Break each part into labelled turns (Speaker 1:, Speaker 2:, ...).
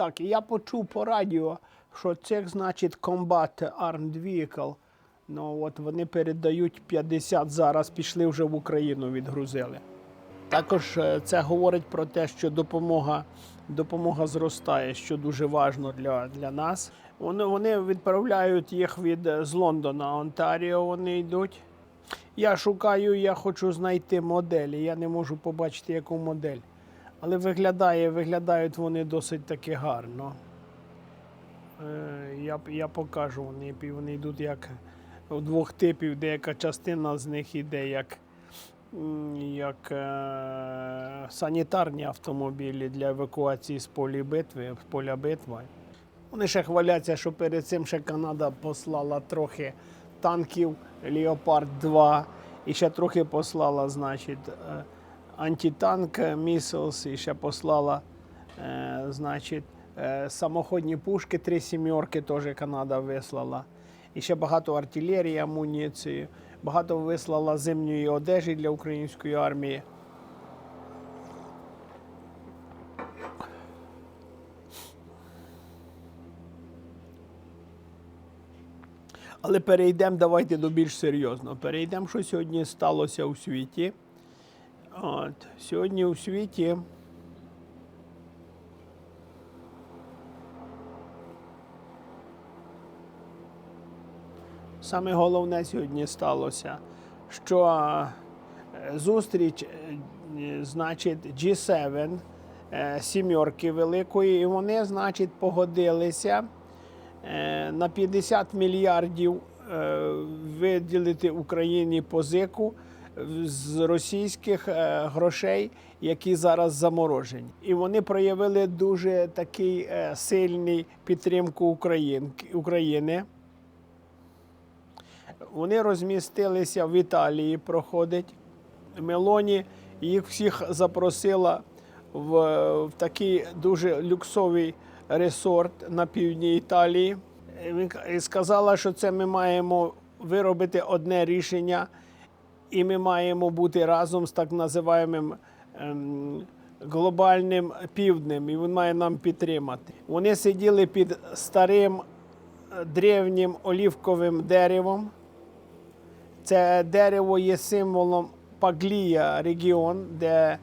Speaker 1: Так, і я почув по радіо, що це значить Combat Armed Vehicle. Ну от вони передають 50 зараз, пішли вже в Україну, відгрузили. Також е, це говорить про те, що допомога, допомога зростає, що дуже важливо для, для нас. Вони, вони відправляють їх від е, з Лондона, Онтаріо. Вони йдуть. Я шукаю, я хочу знайти моделі. Я не можу побачити, яку модель. Але виглядає, виглядають вони досить таки гарно. Е, Я, я покажу, вони, вони йдуть як у двох типів, деяка частина з них іде як, як е, санітарні автомобілі для евакуації з полі битви, поля битви. Вони ще хваляться, що перед цим ще Канада послала трохи танків Леопард 2 і ще трохи послала, значить, е, антитанк місилс, і ще послала, е, значить, е, самоходні пушки, три сімерки теж Канада вислала. І ще багато артилерії, амуніції, багато вислала зимньої одежі для української армії. Але перейдемо, давайте до більш серйозного. Перейдемо, що сьогодні сталося у світі. От, сьогодні у світі. Саме головне сьогодні сталося, що е, зустріч, е, значить, G7, е, великої, і вони, значить, погодилися на 50 мільярдів виділити Україні позику з російських е, грошей, які зараз заморожені. І вони проявили дуже такий е, сильний підтримку України. Вони розмістилися в Італії, проходить. Мелоні їх всіх запросила в, в такий дуже люксовий ресорт на півдні Італії. І сказала, що це ми маємо виробити одне рішення, і ми маємо бути разом з так називаємим ем, глобальним півднем, і він має нам підтримати. Вони сиділи під старим е, древнім олівковим деревом. Це дерево є символом Паглія регіон, де,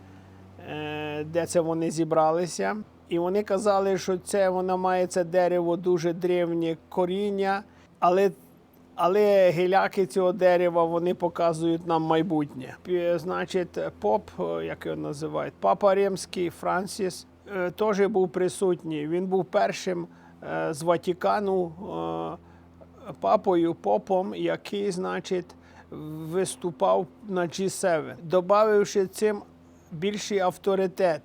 Speaker 1: е, де це вони зібралися. І вони казали, що це вона має це дерево дуже древнє коріння, але, але гіляки цього дерева вони показують нам майбутнє. Значить, поп, е, як його називають, папа Римський Франсіс е, теж був присутній. Він був першим е, з Ватикану. е, папою, попом, який, значить, виступав на G7, добавивши цим більший авторитет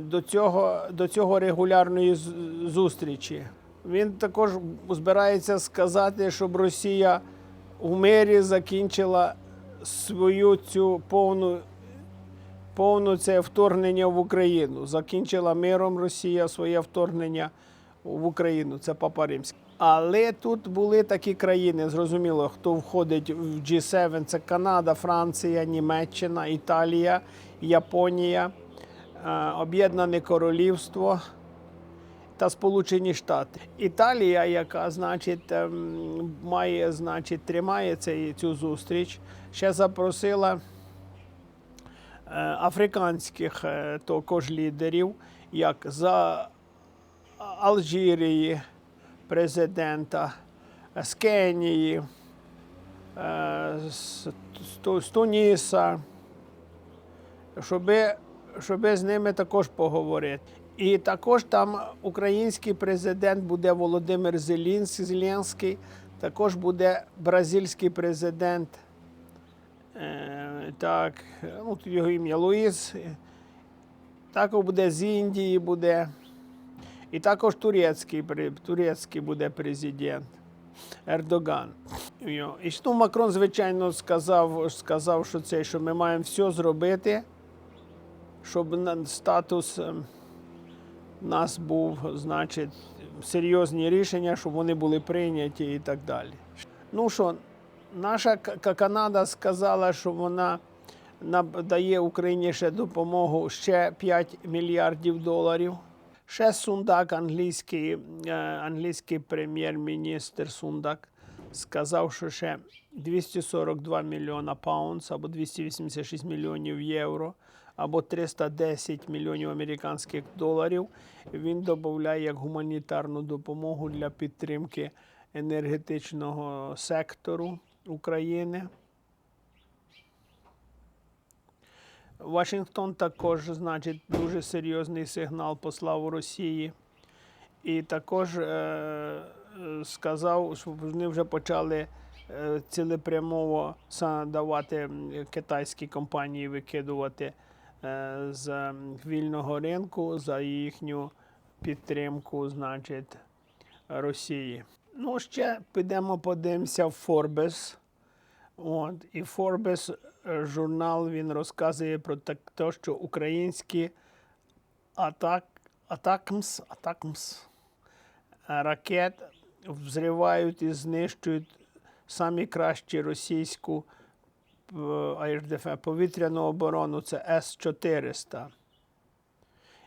Speaker 1: до цього, до цього регулярної зустрічі. Він також збирається сказати, щоб Росія у мирі закінчила свою цю повну повну це вторгнення в Україну. Закінчила миром Росія своє вторгнення в Україну. Це Папа Римський. Але тут були такі країни, зрозуміло, хто входить в G7, це Канада, Франція, Німеччина, Італія, Японія, е, Об'єднане Королівство та Сполучені Штати. Італія, яка значить ем, має, значить, тримає цю зустріч, ще запросила е, африканських е, також лідерів, як за Алжирії, президента, з Кенії, е, з Туніса, щоб, щоб з ними також поговорити. І також там український президент буде Володимир Зеленський, також буде бразильський президент. Е, так, ну, його ім'я Луїс. Також буде з Індії буде. І також турецький, турецький буде президент Ердоган. І ну, Макрон, звичайно, сказав, сказав, що це, що ми маємо все зробити, щоб статус нас був, значить, серйозні рішення, щоб вони були прийняті і так далі. Ну що, наша Канада сказала, що вона наб- дає Україні ще допомогу ще 5 мільярдів доларів. Ще Сундак, англійський, е, англійський прем'єр-міністр Сундак, сказав, що ще 242 мільйона паундс або 286 мільйонів євро або 310 мільйонів американських доларів він додає як гуманітарну допомогу для підтримки енергетичного сектору України. Вашингтон також, значить, дуже серйозний сигнал послав Росії. І також е, сказав, що вони вже почали е, цілепрямово давати китайські компанії викидувати з вільного ринку за їхню підтримку, значить, Росії. Ну, ще підемо подивимося в Forbes. От, і Forbes е, журнал він розказує про те, що українські атак, атакмс, атакмс е, ракет взривають і знищують самі кращі російську е, АРДФ, повітряну оборону, це С-400.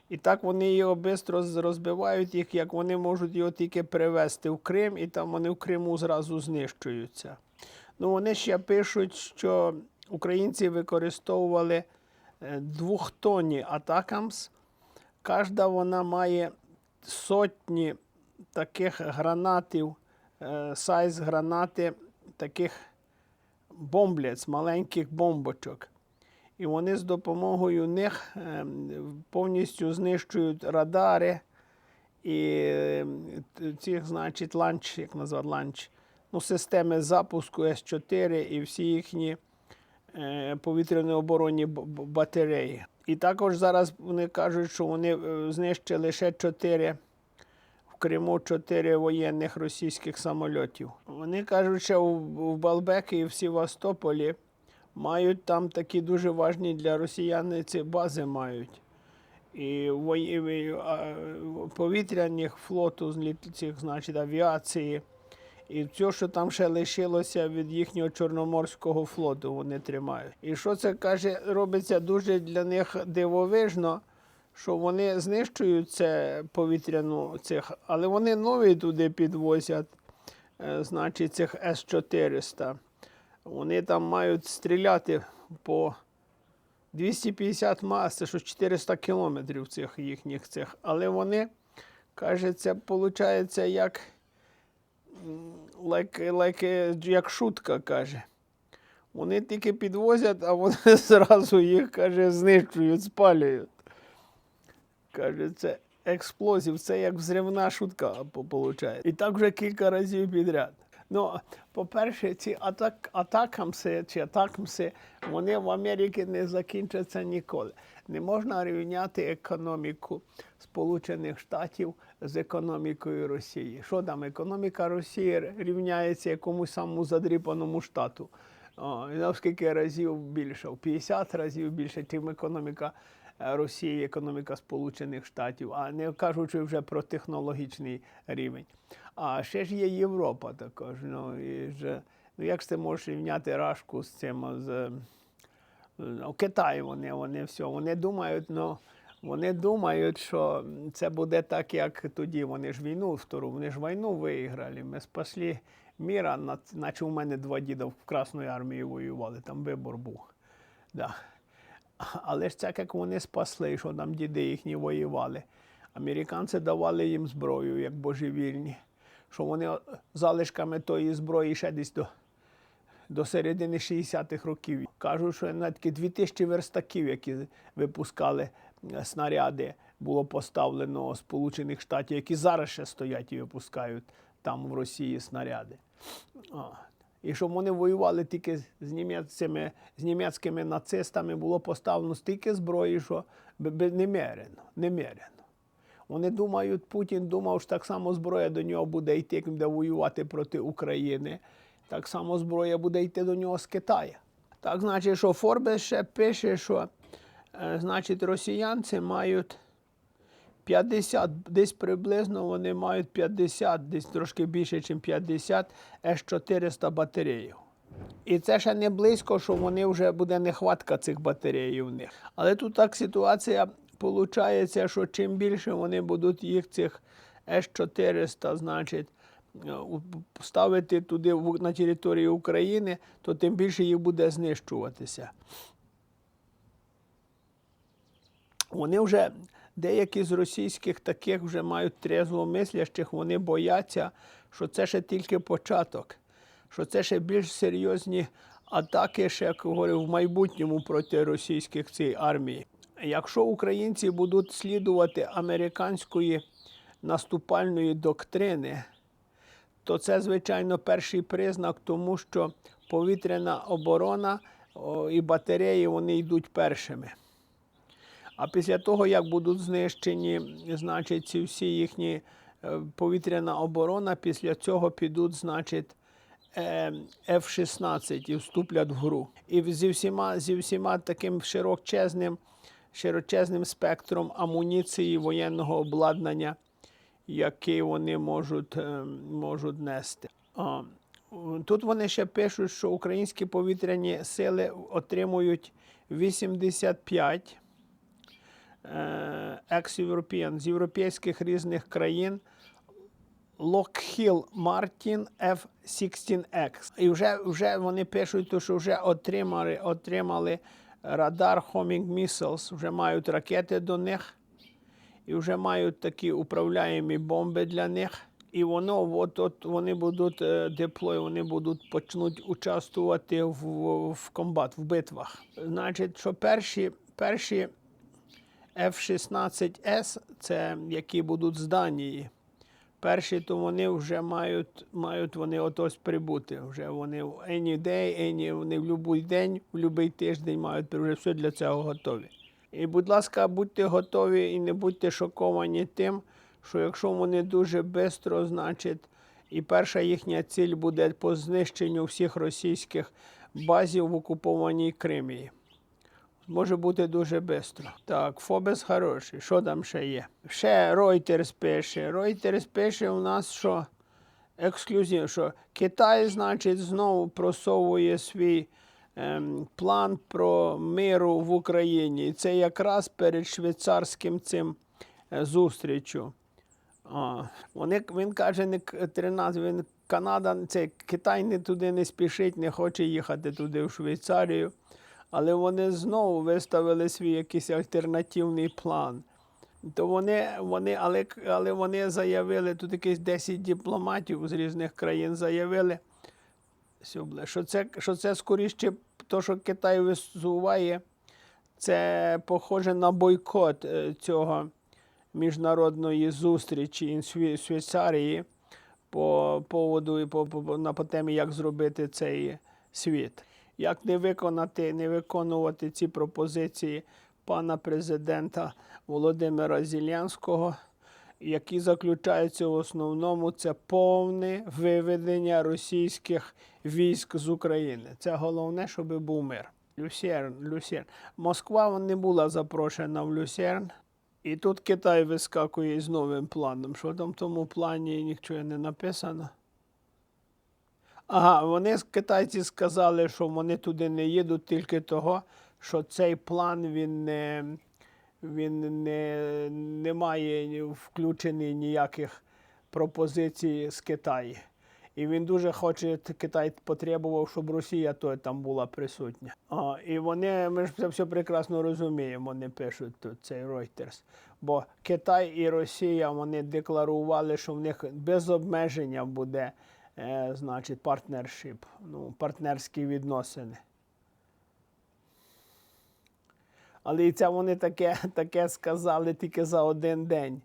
Speaker 1: І так вони його швидко розбивають, їх, як вони можуть його тільки привезти в Крим, і там вони в Криму зразу знищуються. Ну, вони ще пишуть, що українці використовували е, двохтонні атакамс. Кожна вона має сотні таких гранатів, е, сайз гранати, таких бомблець, маленьких бомбочок. І вони з допомогою них ем, повністю знищують радари і ем, цих, значить, ланч, як назвати ланч, ну, системи запуску С4 і всі їхні е, повітряні оборонні батареї. І також зараз вони кажуть, що вони е, знищили ще 4 в Криму 4 воєнних російських самольотів. Вони кажуть, що в, Балбекі і в Севастополі мають там такі дуже важні для росіян ці бази мають. І повітряних флоту цих, значить, авіації. І все, що там ще лишилося від їхнього Чорноморського флоту, вони тримають. І що це каже, робиться дуже для них дивовижно, що вони знищують це повітряну цих, але вони нові туди підвозять, е, значить, цих С-400. Вони там мають стріляти по 250 мас, це що 400 кілометрів цих їхніх цих. Але вони, каже, це виходить як, like, like, е, як шутка, каже. Вони тільки підвозять, а вони зразу їх, каже, знищують, спалюють. Каже, це експлозив, це як взривна шутка виходить. І так вже кілька разів підряд. Ну, по-перше, ці атак, атакамси чи атакамси, вони в Америці не закінчаться ніколи. Не можна рівняти економіку Сполучених Штатів з економікою Росії. Що там, економіка Росії рівняється якомусь самому задріпаному штату. О, і на скільки разів більше, в 50 разів більше, ніж економіка Росії, економіка Сполучених Штатів, а не кажучи вже про технологічний рівень. А ще ж є Європа також. Ну, і ж, ну як ж ти можеш рівняти Рашку з цим з ну, Китай вони, вони все. Вони думають, ну. Вони думають, що це буде так, як тоді. Вони ж війну втору, вони ж війну виграли. Ми спасли міра, наче у мене два діда в Красної армії воювали, там вибор був. Да. Але ж це як вони спасли, що там діди їхні воювали. Американці давали їм зброю, як божевільні, що вони залишками тої зброї ще десь до, до середини 60-х років. Кажуть, що на такі 2000 верстаків, які випускали е, снаряди, було поставлено Сполучених Штатів, які зараз ще стоять і випускають там в Росії снаряди. І щоб вони воювали тільки з німецькими, з німецькими нацистами, було поставлено стільки зброї, що немерено, немерено. Вони думають, Путін думав, що так само зброя до нього буде йти, як буде воювати проти України. Так само зброя буде йти до нього з Китаю. Так, значить, що Форбес ще пише, що е, значить, росіянці мають 50, десь приблизно вони мають 50, десь трошки більше, ніж 50 С-400 батареїв. І це ще не близько, що вони вже буде нехватка цих батарей у них. Але тут так ситуація виходить, що чим більше вони будуть їх цих С-400, значить, е, ставити туди на території України, то тим більше їх буде знищуватися. Вони вже деякі з російських таких вже мають трезвомислящих, вони бояться, що це ще тільки початок, що це ще більш серйозні атаки, ще як говорю, в майбутньому проти російських цієї армії. Якщо українці будуть слідувати американської наступальної доктрини, то це, звичайно, перший признак, тому що повітряна оборона і батареї вони йдуть першими. А після того, як будуть знищені, значить, ці всі їхні е, повітряна оборона, після цього підуть, значить, е, F-16 і вступлять в гру. І зі всіма, зі всіма таким широчезним, широчезним спектром амуніції воєнного обладнання, який вони можуть, е, можуть нести. Тут вони ще пишуть, що українські повітряні сили отримують 85 е, екс-європіян з європейських різних країн Lockheed Martin F-16X. І вже, вже вони пишуть, що вже отримали, отримали радар Homing Missiles, вже мають ракети до них, і вже мають такі управляємі бомби для них. І воно от, от вони будуть е, деплой, вони будуть почнуть участвувати в, в комбат, в битвах. Значить, що перші, перші F-16S, це які будуть з Данії. Перші, то вони вже мають, мають вони отось прибути. Вже вони any day, any, вони в будь-який день, в будь-який тиждень мають вже все для цього готові. І, будь ласка, будьте готові і не будьте шоковані тим, що якщо вони дуже швидко, значить, і перша їхня ціль буде по знищенню всіх російських базів в окупованій Кримії. Може бути дуже швидко. Так, Фобес хороший. Що там ще є? Ще Reuters пише. Reuters пише у нас, що ексклюзив, що Китай, значить, знову просовує свій ем, план про миру в Україні. І це якраз перед швейцарським цим е, зустрічю. А, вони, він каже, не 13, він Канада, це Китай не туди не спішить, не хоче їхати туди, в Швейцарію. Але вони знову виставили свій якийсь альтернативний план. То вони, вони, але, але вони заявили, тут якісь 10 дипломатів з різних країн заявили, що це, що це скоріше, то, що Китай висуває, це похоже на бойкот е, цього міжнародної зустрічі ін Швейцарії по поводу і по, по, на по темі, як зробити цей світ. Як не виконати, не виконувати ці пропозиції пана президента Володимира Зеленського, які заключаються в основному це повне виведення російських військ з України. Це головне, щоб був мир. Люсерн, Люсерн. Москва не була запрошена в Люсерн. І тут Китай вискакує з новим планом. Що там в тому плані нічого не написано. Ага, вони китайці сказали, що вони туди не їдуть тільки того, що цей план він не, він не, не має включений ніяких пропозицій з Китаю. І він дуже хоче, Китай потребував, щоб Росія то там була присутня. А, і вони, ми ж це все прекрасно розуміємо, вони пишуть тут цей Reuters. Бо Китай і Росія вони декларували, що в них без обмеження буде е, значить, партнершип, ну, партнерські відносини. Але і це вони таке, таке сказали тільки за один день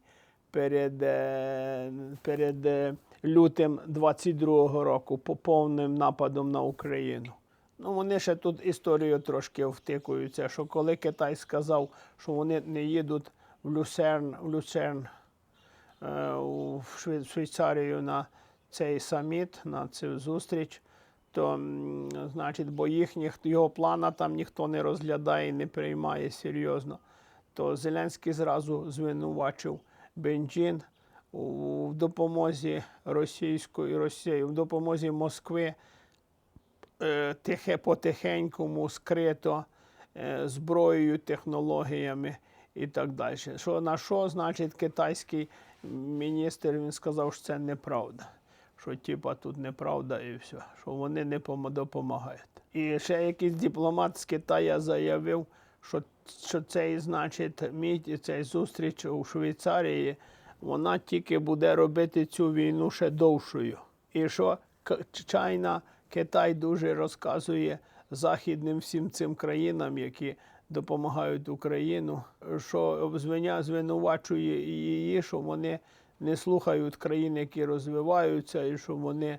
Speaker 1: перед, е, перед е, лютим 22-го року по повним нападом на Україну. Ну, вони ще тут історію трошки втикуються, що коли Китай сказав, що вони не їдуть в Люсерн, в Люцерн е, Швей- Швейцарію на цей саміт, на цю зустріч, то значить, бо їхніх його плана там ніхто не розглядає і не приймає серйозно. То Зеленський зразу звинувачив Бенджін в допомозі російської Росії, в допомозі Москви е, тихе потихенькому, скрито, е, зброєю, технологіями і так далі. Що на що, значить, китайський міністр він сказав, що це неправда. Що типа тут неправда і все, що вони не допомагають. І ще якийсь дипломат з Китаю заявив, що, що цей, значить, мій цей зустріч у Швейцарії, вона тільки буде робити цю війну ще довшою. І що Чайна, Китай дуже розказує західним всім цим країнам, які допомагають Україну, що звиня звинувачує її, що вони не слухають країн, які розвиваються, і що вони,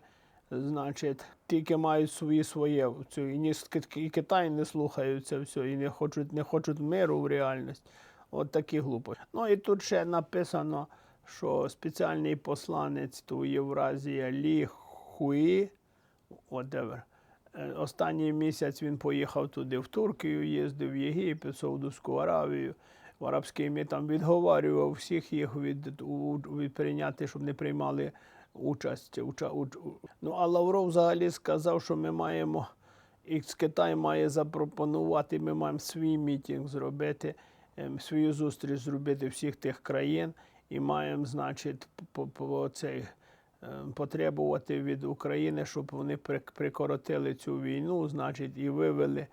Speaker 1: значить, тільки мають свої своє. І, ні, і Китай не слухаються все, і не хочуть, не хочуть миру в реальність. От такі глупості. Ну і тут ще написано, що спеціальний посланець ту Євразія Лі Хуї, whatever, Е, Останній місяць він поїхав туди в Туркію, їздив в Єгипет, Саудовську Аравію. В арабській мі там відговарював всіх їх від, від прийняти, щоб не приймали участь. Уча, уч, ну, а Лавров взагалі сказав, що ми маємо, і Китай має запропонувати, ми маємо свій мітинг зробити, ем, свою зустріч зробити всіх тих країн і маємо, значить, цей е, потребувати від України, щоб вони прикоротили цю війну, значить, і вивели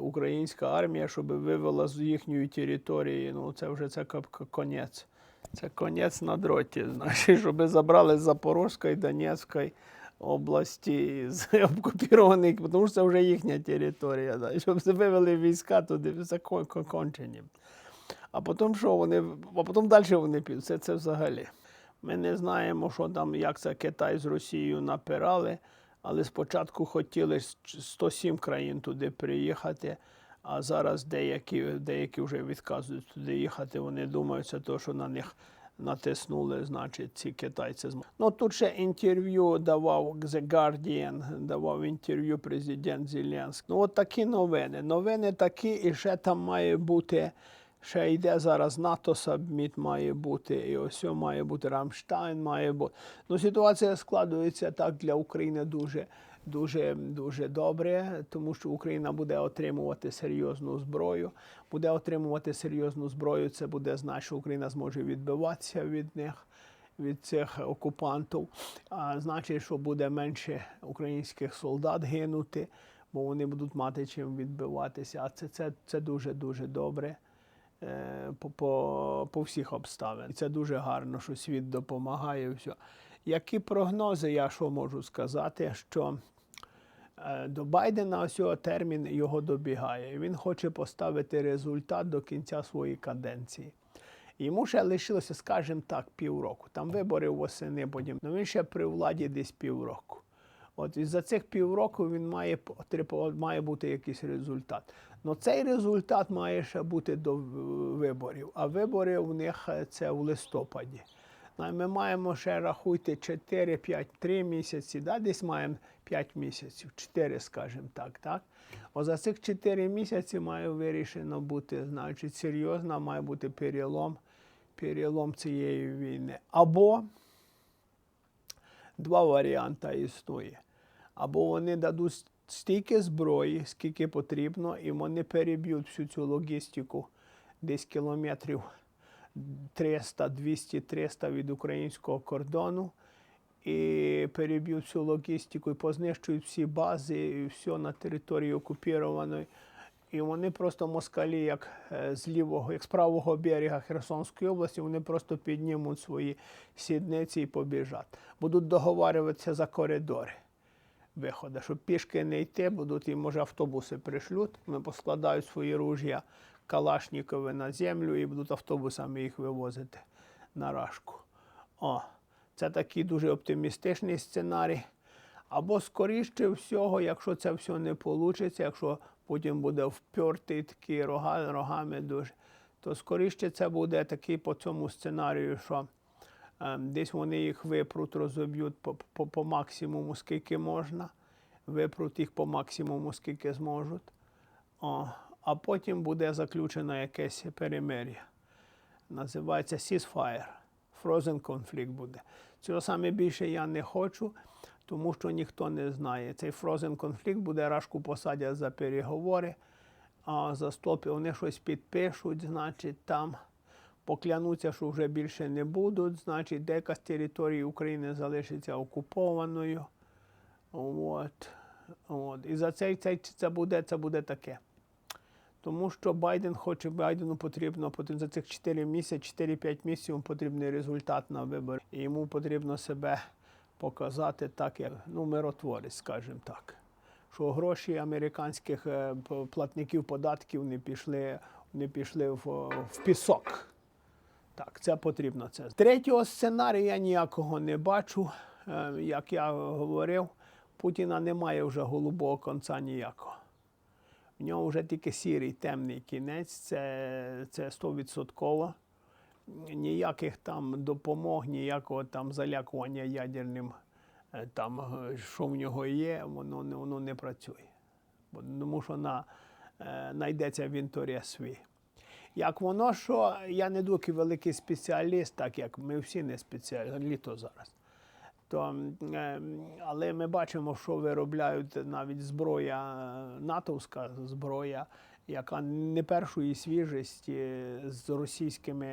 Speaker 1: українська армія, щоб вивела з їхньої території. Ну, це вже це конець. Це конець на дроті, значить, щоб забрали з Запорізької, Донецької області з окупованих, тому що це вже їхня територія. Да, щоб вивели війська туди, кон- кончені. А потім що вони, а потім далі вони підуть. Це, це взагалі. Ми не знаємо, що там, як це Китай з Росією напирали, але спочатку хотіли с- 107 країн туди приїхати, а зараз деякі, деякі вже відказують туди їхати. Вони думають, то, що на них натиснули, значить, ці китайці. Ну тут ще інтерв'ю давав The Guardian, давав інтерв'ю президент Зеленський. Ну, от такі новини. Новини такі, і ще там має бути. Ще йде зараз НАТО сабміт має бути, і ось має бути Рамштайн має бути. Ну, ситуація складується так для України дуже, дуже, дуже добре, тому що Україна буде отримувати серйозну зброю. Буде отримувати серйозну зброю. Це буде значить, що Україна зможе відбиватися від них. Від цих окупантів, а значить, що буде менше українських солдат гинути, бо вони будуть мати чим відбиватися. А це, це, це дуже дуже добре по, по, по всіх обставинах. І це дуже гарно, що світ допомагає. Все. Які прогнози, я що можу сказати, що е, до Байдена ось його термін його добігає. Він хоче поставити результат до кінця своєї каденції. Йому ще лишилося, скажімо так, півроку. Там вибори восени, потім. Ну він ще при владі десь півроку. От і за цих півроку він має має бути якийсь результат. Ну цей результат має ще бути до виборів. А вибори у них е, це в листопаді. Ну, Ми маємо ще рахуйте 4, 5, 3 місяці, да? десь маємо 5 місяців, 4, скажімо так. так? О, за цих 4 місяці має вирішено бути, значить, серйозно, має бути перелом, перелом цієї війни. Або два варіанти існує. Або вони дадуть стільки зброї, скільки потрібно, і вони переб'ють всю цю логістику десь кілометрів 300, 200, 300 від українського кордону. І переб'ють всю логістику, і познищують всі бази, і все на території окупованої. І вони просто москалі, як е, з лівого, як з правого берега Херсонської області, вони просто піднімуть свої сідниці і побіжать. Будуть договарюватися за коридори виходу, щоб пішки не йти, будуть і може автобуси пришлють. Ми поскладають свої ружья Калашнікови на землю і будуть автобусами їх вивозити на рашку. О, це такий дуже оптимістичний сценарій. Або скоріше всього, якщо це все не вийде, якщо Путін буде впертий такий рога, рогами дуже, то скоріше це буде такий по цьому сценарію, що Десь вони їх випруть, розоб'ють по, максимуму, скільки можна, випруть їх по максимуму, скільки зможуть. О, а потім буде заключено якесь перемир'я. Називається ceasefire. Frozen conflict буде. Цього саме більше я не хочу, тому що ніхто не знає. Цей frozen conflict буде рашку посадять за переговори. а за столб вони щось підпишуть, значить, там поклянуться, що вже більше не будуть, значить, деяка з території України залишиться окупованою. От. От. І за це, це, це, буде, це буде таке. Тому що Байден хоче, Байдену потрібно, за цих 4 місяці, 4-5 місяців потрібний результат на вибори. І йому потрібно себе показати так, як ну, миротворець, скажімо так. Що гроші американських е, платників податків не пішли, не пішли в, в пісок. Так, це потрібно. Це. Третього сценарія я ніякого не бачу. Е, Як я говорив, Путіна немає вже голубого конца ніякого. В нього вже тільки сірий темний кінець, це, це 100%. Ніяких там допомог, ніякого там залякування ядерним, е, там, е, що в нього є, воно, воно не працює. Тому що на, знайдеться він свій. Як воно, що я не доки великий спеціаліст, так як ми всі не спеціалісти, літо зараз. То, е, але ми бачимо, що виробляють навіть зброя, натовська зброя, яка не першої свіжості з російськими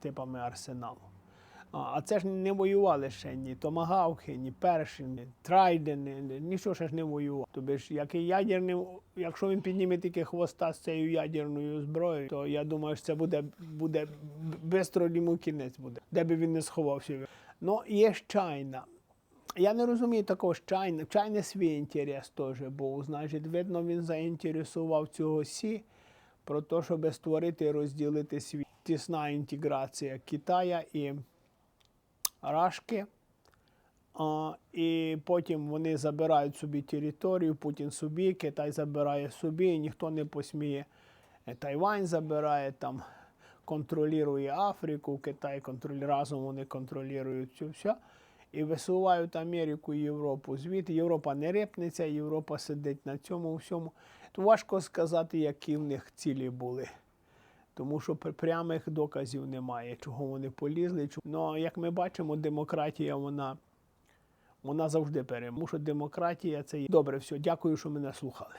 Speaker 1: типами арсеналу. А це ж не воювали ще ні томагавки, ні перші, ні трайдени, нічого ще ж не воював. Тобі ж як і ядерним, якщо він підніме тільки хвоста з цією ядерною зброєю, то я думаю, що це буде, буде бистро йому кінець буде, де би він не сховався. Ну, є ж чайна. Я не розумію такого чайна. Чайне свій інтерес теж був. Значить, видно, він заінтересував цього Сі про те, щоб створити і розділити світ. Тісна інтеграція Китая і Рашки. А, і потім вони забирають собі територію, Путін собі, Китай забирає собі, і ніхто не посміє. Е, Тайвань забирає там, контролює Африку, Китай контролює разом вони контролюють це все. І висувають Америку і Європу звідти. Європа не рипнеться, Європа сидить на цьому всьому. То важко сказати, які в них цілі були. Тому що пр- прямих доказів немає, чого вони полізли. Ну, як ми бачимо, демократія вона, вона завжди переможе. Демократія це добре. Все, дякую, що мене слухали.